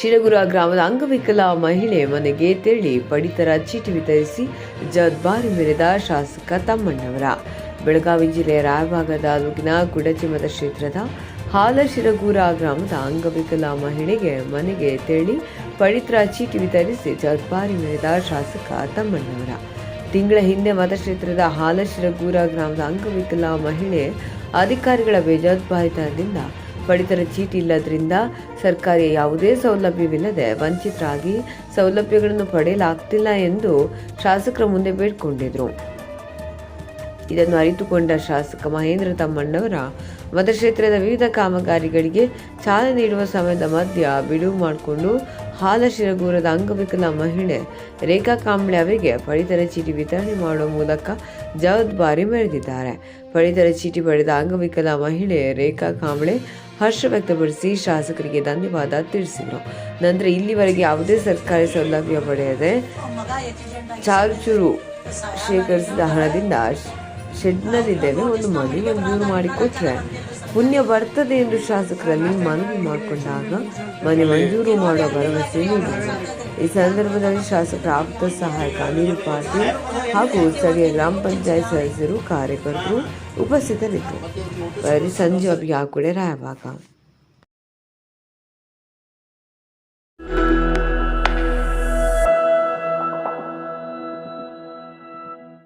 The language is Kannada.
ಶಿರಗುರ ಗ್ರಾಮದ ಅಂಗವಿಕಲ ಮಹಿಳೆ ಮನೆಗೆ ತೆರಳಿ ಪಡಿತರ ಚೀಟಿ ವಿತರಿಸಿ ಜವಾಬ್ದಾರಿ ಮೆರೆದ ಶಾಸಕ ತಮ್ಮಣ್ಣವರ. ಬೆಳಗಾವಿ ಜಿಲ್ಲೆಯ ರಾಯಭಾಗ ತಾಲೂಕಿನ ಕ್ಷೇತ್ರದ ಹಾಲ ಹಾಲಶಿರಗೂರ ಗ್ರಾಮದ ಅಂಗವಿಕಲ ಮಹಿಳೆಗೆ ಮನೆಗೆ ತೆರಳಿ ಪಡಿತರ ಚೀಟಿ ವಿತರಿಸಿ ಜವಾಬ್ದಾರಿ ಮೆರೆದ ಶಾಸಕ ತಮ್ಮಣ್ಣವರ. ತಿಂಗಳ ಹಿಂದೆ ಮತಕ್ಷೇತ್ರದ ಹಾಲಶಿರಗೂರ ಗ್ರಾಮದ ಅಂಗವಿಕಲ ಮಹಿಳೆ ಅಧಿಕಾರಿಗಳ ಬೇಜವಾಬ್ದಾರಿತನದಿಂದ ಪಡಿತರ ಚೀಟಿ ಇಲ್ಲದ್ರಿಂದ ಸರ್ಕಾರಿ ಯಾವುದೇ ಸೌಲಭ್ಯವಿಲ್ಲದೆ ವಂಚಿತರಾಗಿ ಸೌಲಭ್ಯಗಳನ್ನು ಪಡೆಯಲಾಗ್ತಿಲ್ಲ ಎಂದು ಶಾಸಕರ ಮುಂದೆ ಬೇಡಿಕೊಂಡಿದ್ರು. ಇದನ್ನು ಅರಿತುಕೊಂಡ ಶಾಸಕ ಮಹೇಂದ್ರ ತಮ್ಮಣ್ಣವರ ಮತಕ್ಷೇತ್ರದ ವಿವಿಧ ಕಾಮಗಾರಿಗಳಿಗೆ ಚಾಲನೆ ನೀಡುವ ಸಮಯದ ಮಧ್ಯ ಬಿಡುವು ಮಾಡಿಕೊಂಡು ಹಾಲಶಿರಗೂರದ ಅಂಗವಿಕಲ ಮಹಿಳೆ ರೇಖಾ ಕಾಂಬ್ಳೆ ಅವರಿಗೆ ಪಡಿತರ ಚೀಟಿ ವಿತರಣೆ ಮಾಡುವ ಮೂಲಕ ಜವಾಬ್ದಾರಿ ಮೆರೆದಿದ್ದಾರೆ. ಪಡಿತರ ಚೀಟಿ ಪಡೆದ ಅಂಗವಿಕಲ ಮಹಿಳೆ ರೇಖಾ ಕಾಂಬ್ಳೆ ಹರ್ಷ ವ್ಯಕ್ತಪಡಿಸಿ ಶಾಸಕರಿಗೆ ಧನ್ಯವಾದ ತಿಳಿಸಿದರು. ನಂತರ ಇಲ್ಲಿವರೆಗೆ ಯಾವುದೇ ಸರ್ಕಾರಿ ಸೌಲಭ್ಯ ಪಡೆಯದೆ ಚಾರುಚೂರು ಶೇಖರಿಸಿದ ಹಣದಿಂದ ಶೆಡ್ನಲ್ಲಿದ್ದೇವೆ. ಒಂದು ಮನೆ ಮಂಜೂರು ಮಾಡಿಕೊಟ್ರೆ ಪುಣ್ಯ ಬರ್ತದೆ ಎಂದು ಶಾಸಕರಲ್ಲಿ ಮನವಿ ಮಾಡಿಕೊಂಡಾಗ ಮನೆ ಮಂಜೂರು ಮಾಡುವ ಭರವಸೆ ನೀಡಿದರು. ಈ ಸಂದರ್ಭದಲ್ಲಿ ಶಾಸಕರ ಆಪ್ತ ಸಹಾಯಕ ಅನಿಲ್ ಪಾಟೀಲ್ ಹಾಗೂ ಸ್ಥಳೀಯ ಗ್ರಾಮ ಪಂಚಾಯತ್ ಸದಸ್ಯರು ಕಾರ್ಯಕರ್ತರು ಉಪಸ್ಥಿತರಿದ್ದರು. ಸಂಜೆ ಅವರಿಗೆ ಆ ಕೂಡ ರಾಯಭಾಗ.